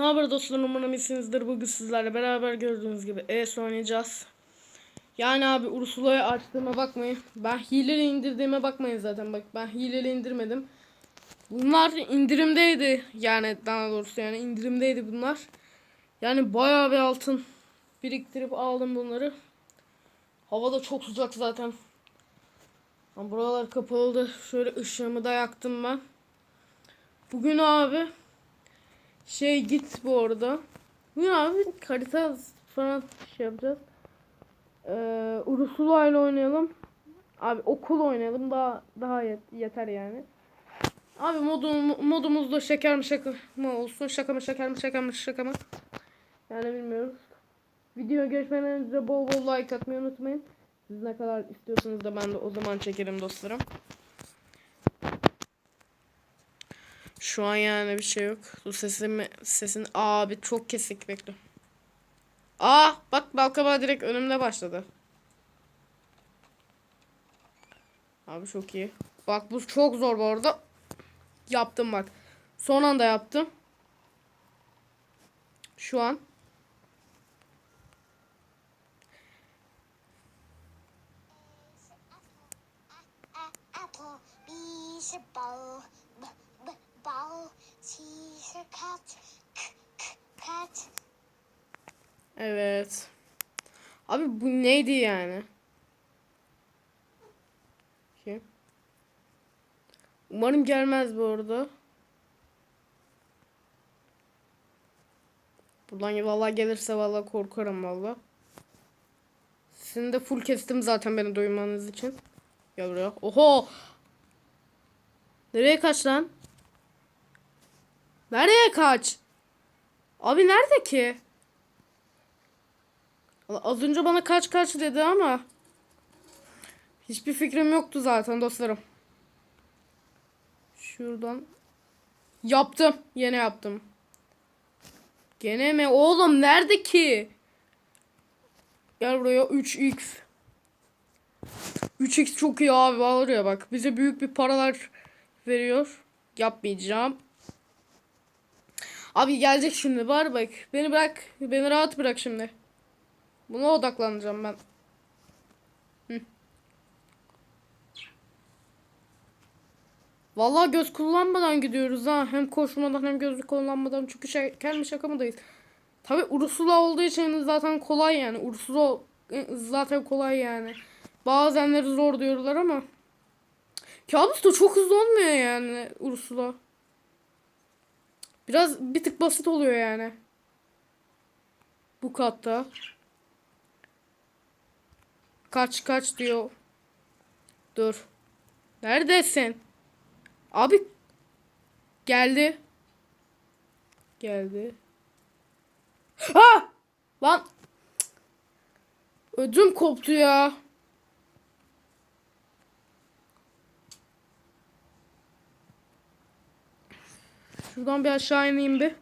Ne haber dostlarım umarım iyisinizdir. Bugün sizlerle beraber gördüğünüz gibi ES oynayacağız. Yani abi Ursula'yı açtığıma bakmayın. Ben hileli indirdiğime bakmayın zaten. Bak ben hileli indirmedim. Bunlar indirimdeydi. Yani daha doğrusu yani indirimdeydi bunlar. Yani bayağı bir altın biriktirip aldım bunları. Hava da çok sıcak zaten. Ama Buralar kapalıydı. Şöyle ışığımı da yaktım ben. Bugün abi şey git bu arada. Bugün abi harita falan şey yapacağız. Ee, Ursula ile oynayalım. Abi okul oynayalım daha daha yet- yeter yani. Abi modum, modumuzda şeker mi şaka mı olsun şaka mı şeker mi şeker mi şaka mı yani bilmiyoruz. Video geçmeden önce bol bol like atmayı unutmayın. Siz ne kadar istiyorsanız da ben de o zaman çekerim dostlarım. Şu an yani bir şey yok. Dur sesimi sesin abi çok kesik bekle. Aa bak balkaba direkt önümde başladı. Abi çok iyi. Bak bu çok zor bu arada. Yaptım bak. Son anda yaptım. Şu an. Evet. Abi bu neydi yani? Kim? Umarım gelmez bu arada. Buradan vallahi gelirse vallahi korkarım vallahi. Sizin de full kestim zaten beni duymanız için. Gel buraya. Oho! Nereye kaç lan? Nereye kaç? Abi nerede ki? Az önce bana kaç kaç dedi ama hiçbir fikrim yoktu zaten dostlarım. Şuradan yaptım. Yine yaptım. Gene mi? Oğlum nerede ki? Gel buraya 3x. 3x çok iyi abi var ya bak. Bize büyük bir paralar veriyor. Yapmayacağım. Abi gelecek şimdi var bak. Beni bırak. Beni rahat bırak şimdi. Buna odaklanacağım ben. Hı. Vallahi göz kullanmadan gidiyoruz ha. Hem koşmadan hem gözlük kullanmadan. Çünkü şey, kendi şaka mıdayız? Tabi Ursula olduğu için zaten kolay yani. Ursula zaten kolay yani. Bazenleri zor diyorlar ama. Kabus da çok hızlı olmuyor yani Ursula. Biraz bir tık basit oluyor yani. Bu katta. Kaç kaç diyor. Dur. Neredesin? Abi geldi. Geldi. Ha! Lan ödüm koptu ya. Şuradan bir aşağı ineyim bir.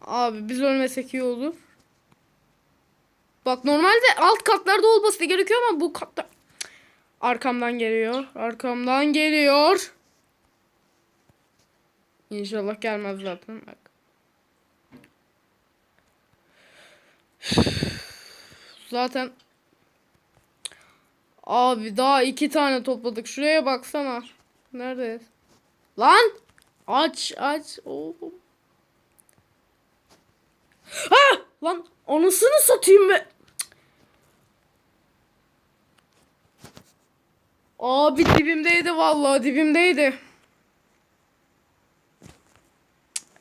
Abi biz ölmesek iyi olur. Bak normalde alt katlarda olması gerekiyor ama bu katta... Arkamdan geliyor. Arkamdan geliyor. İnşallah gelmez zaten. Bak. Zaten Abi daha iki tane topladık. Şuraya baksana. Nerede? Lan! Aç aç. Oğlum. Ha! Lan anasını satayım be. Abi dibimdeydi vallahi dibimdeydi.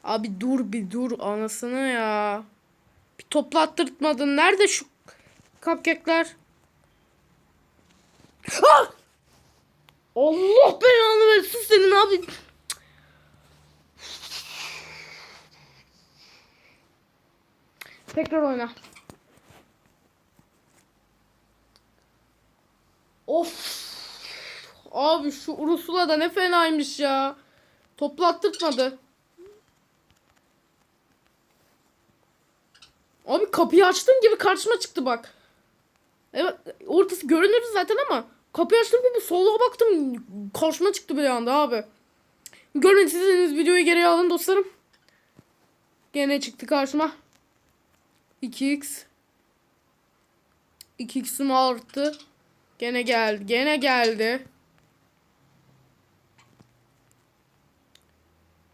Abi dur bir dur anasını ya. Bir toplattırtmadın. Nerede şu cupcake'ler? Ah! Allah belanı versin senin abi. Tekrar oyna. Of. Abi şu Ursula da ne fenaymış ya. Toplattırtmadı. Abi kapıyı açtığım gibi karşıma çıktı bak. Evet ortası görünür zaten ama Kapıyı açtım gibi sola baktım. Karşıma çıktı bir anda abi. Görmek istediğiniz videoyu geri alın dostlarım. Gene çıktı karşıma. 2x. 2x'im arttı. Gene geldi. Gene geldi.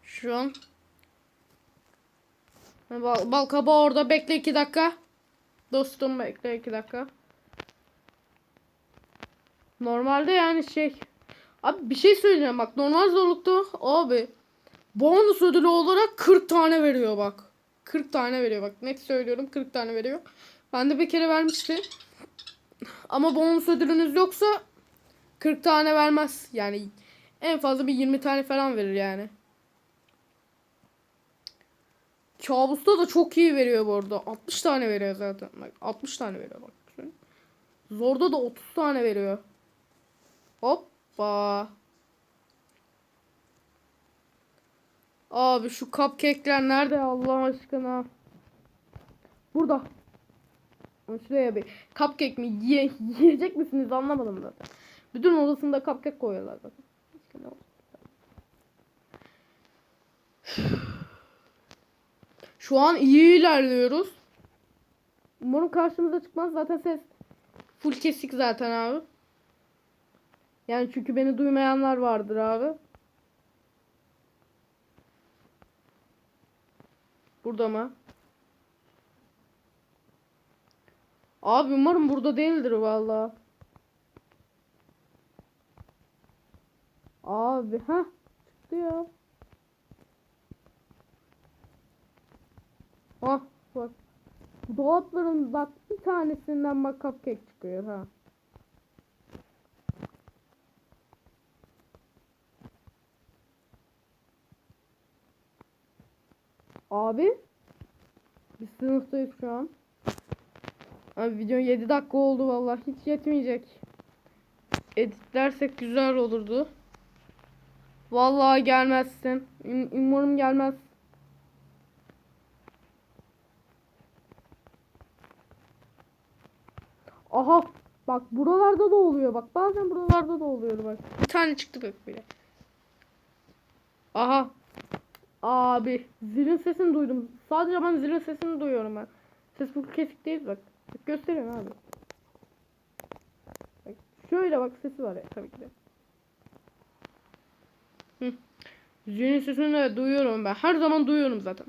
Şu an. Bal, bal kabağı orada. Bekle 2 dakika. Dostum bekle 2 dakika. Normalde yani şey. Abi bir şey söyleyeceğim bak. Normal zorlukta abi. Bonus ödülü olarak 40 tane veriyor bak. 40 tane veriyor bak. Net söylüyorum 40 tane veriyor. Ben de bir kere vermişti. Ama bonus ödülünüz yoksa 40 tane vermez. Yani en fazla bir 20 tane falan verir yani. Kabus'ta da çok iyi veriyor bu arada. 60 tane veriyor zaten. Bak 60 tane veriyor bak. Zorda da 30 tane veriyor. Hoppa. Abi şu cupcake'ler nerede Allah aşkına? Burada. Şuraya bir cupcake mi Yiye, yiyecek misiniz anlamadım zaten. Bütün odasında cupcake koyuyorlar zaten. Şu an iyi ilerliyoruz. Umarım karşımıza çıkmaz. Zaten ses full kesik zaten abi. Yani çünkü beni duymayanlar vardır abi. Burada mı? Abi umarım burada değildir valla. Abi ha çıktı ya. Ah bak. Dolapların bak bir tanesinden bak cupcake çıkıyor ha. Abi. Biz sınıftayız şu an. Abi video 7 dakika oldu vallahi hiç yetmeyecek. Editlersek güzel olurdu. Vallahi gelmezsin. Um- Umarım gelmez. Aha bak buralarda da oluyor bak bazen buralarda da oluyor bak. Bir tane çıktı bak bile. Aha Abi zilin sesini duydum. Sadece ben zilin sesini duyuyorum ben. Ses bu kesik değil bak. Bak gösteriyorum abi. Bak, şöyle bak sesi var ya tabii ki de. Zilin sesini duyuyorum ben. Her zaman duyuyorum zaten.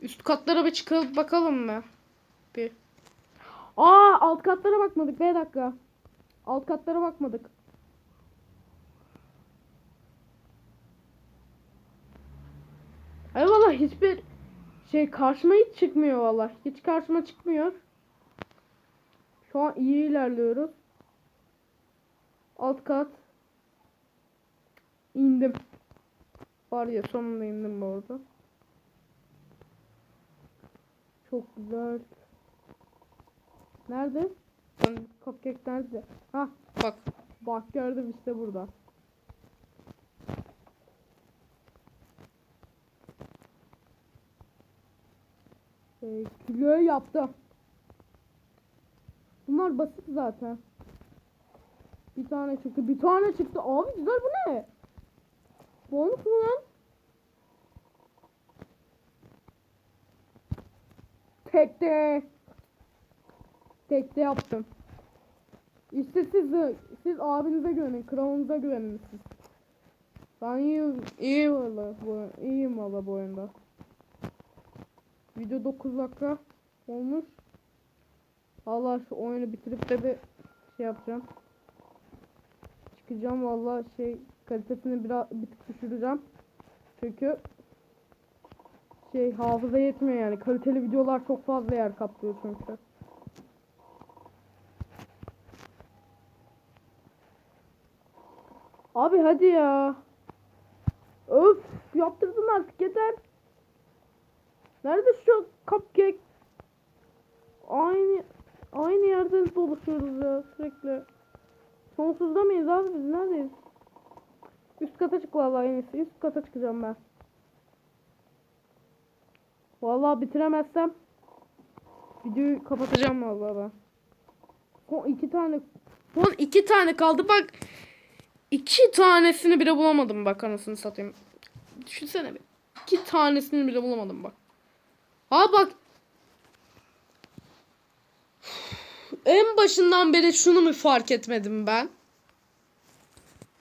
Üst katlara bir çıkıp bakalım mı? Bir. Aa alt katlara bakmadık. Bir dakika. Alt katlara bakmadık. Ay valla hiçbir şey karşıma hiç çıkmıyor valla. Hiç karşıma çıkmıyor. Şu an iyi ilerliyoruz. Alt kat. İndim. Var ya sonunda indim bu arada. Çok güzel. Nerede? Cupcake nerede? Ha bak. Bak gördüm işte burada. Şey, kilo yaptım. Bunlar basit zaten. Bir tane çıktı. Bir tane çıktı. Abi güzel bu ne? Bonus mu lan? Tekte. Tekte yaptım. İşte siz siz abinize güvenin, kralınıza güvenin siz. Ben iyiyim, iyi valla bu, iyiyim valla bu oyunda. Video 9 dakika olmuş. Allah şu oyunu bitirip de bir şey yapacağım. Çıkacağım valla şey kalitesini biraz bir tık düşüreceğim. Çünkü şey hafıza yetmiyor yani. Kaliteli videolar çok fazla yer kaplıyor çünkü. Abi hadi ya. Öf yaptırdın artık yeter. Nerede şu cupcake? Aynı aynı yerde dolaşıyoruz ya sürekli. Sonsuzda mıyız abi biz neredeyiz? Üst kata çık vallahi en iyisi. Üst kata çıkacağım ben. Vallahi bitiremezsem videoyu kapatacağım vallahi ben. Son iki tane Son iki tane kaldı bak. iki tanesini bile bulamadım bak anasını satayım. Düşünsene bir. İki tanesini bile bulamadım bak. Ha bak. En başından beri şunu mu fark etmedim ben?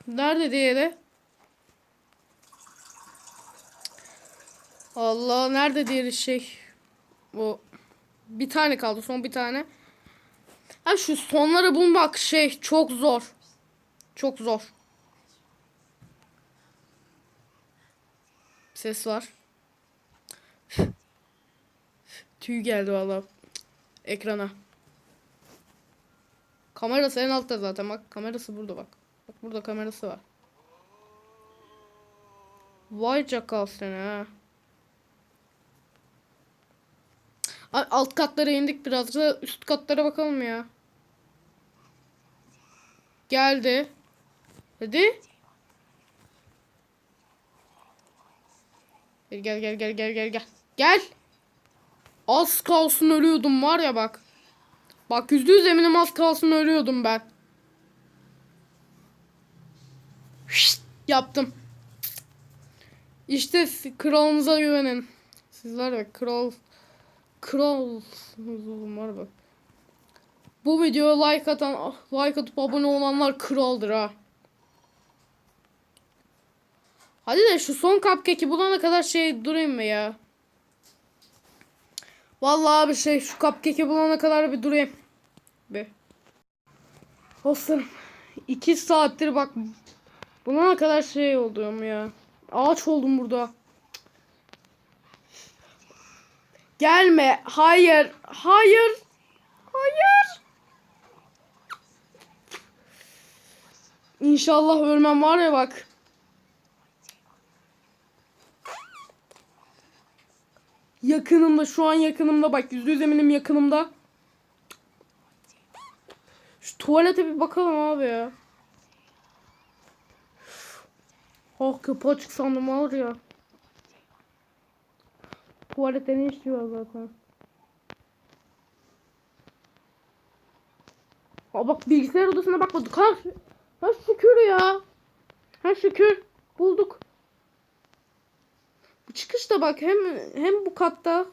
Nerede diğeri? Allah nerede diğeri şey? Bu bir tane kaldı son bir tane. Ha şu sonları bulmak şey çok zor. Çok zor. Ses var. Tüy geldi valla ekrana. Kamerası en altta zaten bak kamerası burada bak. Bak burada kamerası var. Vay çakal seni ha. Alt katlara indik biraz da üst katlara bakalım ya. Geldi. Hadi. Gel gel gel gel gel gel gel. Az kalsın ölüyordum var ya bak. Bak yüzde yüz eminim az kalsın ölüyordum ben. Şşt, yaptım. İşte kralınıza güvenin. Sizler de kral kral var bak. Bu videoya like atan like atıp abone olanlar kraldır ha. Hadi de şu son cupcake'i bulana kadar şey durayım mı ya? Vallahi abi şey şu cupcake'i bulana kadar bir durayım. Bir. Dostlarım. iki saattir bak. Bulana kadar şey oldum ya. Ağaç oldum burada. Gelme. Hayır. Hayır. Hayır. İnşallah ölmem var ya bak. Yakınımda şu an yakınımda bak yüzde yüz eminim yakınımda. Şu tuvalete bir bakalım abi ya. Oh kapı açık sandım var ya. Tuvalette ne işliyor zaten. Aa bak bilgisayar odasına bakmadık. Ha, ha şükür ya. Ha şükür. Bulduk. Bu çıkışta bak hem hem bu katta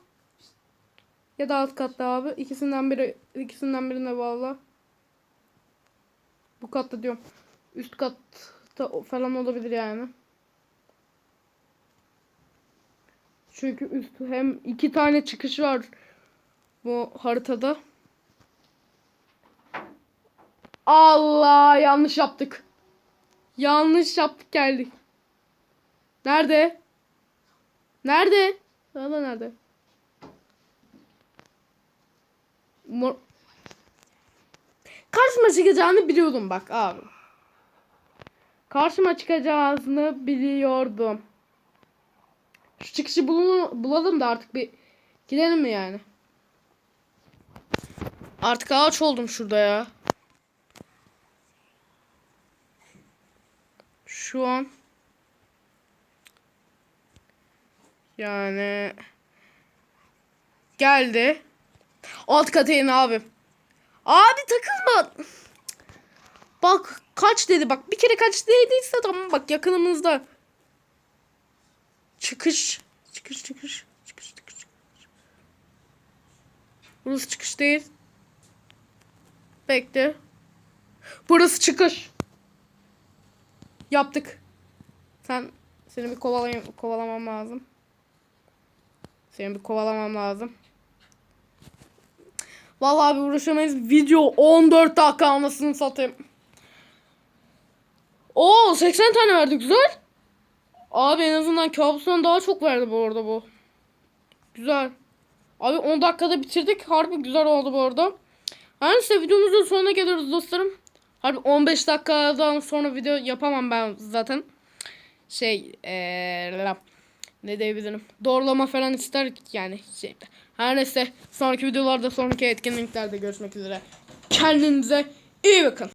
ya da alt katta abi. İkisinden biri ikisinden birine bağlı. Bu katta diyorum. Üst katta falan olabilir yani. Çünkü üst hem iki tane çıkış var bu haritada. Allah yanlış yaptık. Yanlış yaptık geldik. Nerede? Nerede? Valla nerede? Mor Karşıma çıkacağını biliyordum bak abi. Karşıma çıkacağını biliyordum. Şu çıkışı bulun, bulalım da artık bir gidelim mi yani? Artık ağaç oldum şurada ya. Şu an yani geldi. Alt kata in abi. Abi takılma. Bak kaç dedi bak bir kere kaç dediyse tamam bak yakınımızda. Çıkış. Çıkış çıkış. Çıkış çıkış. Burası çıkış değil. Bekle. Burası çıkış. Yaptık. Sen seni bir kovalayayım, kovalamam lazım. Seni bir kovalamam lazım. Vallahi bir uğraşamayız. Video 14 dakika anasını satayım. Oo 80 tane verdi güzel. Abi en azından kabustan daha çok verdi bu arada bu. Güzel. Abi 10 dakikada bitirdik. Harbi güzel oldu bu arada. Her neyse videomuzun sonuna geliyoruz dostlarım. Harbi 15 dakikadan sonra video yapamam ben zaten. Şey ee, ne diyebilirim. Doğrulama falan ister yani. Şey. Her neyse sonraki videolarda sonraki etkinliklerde görüşmek üzere. Kendinize iyi bakın.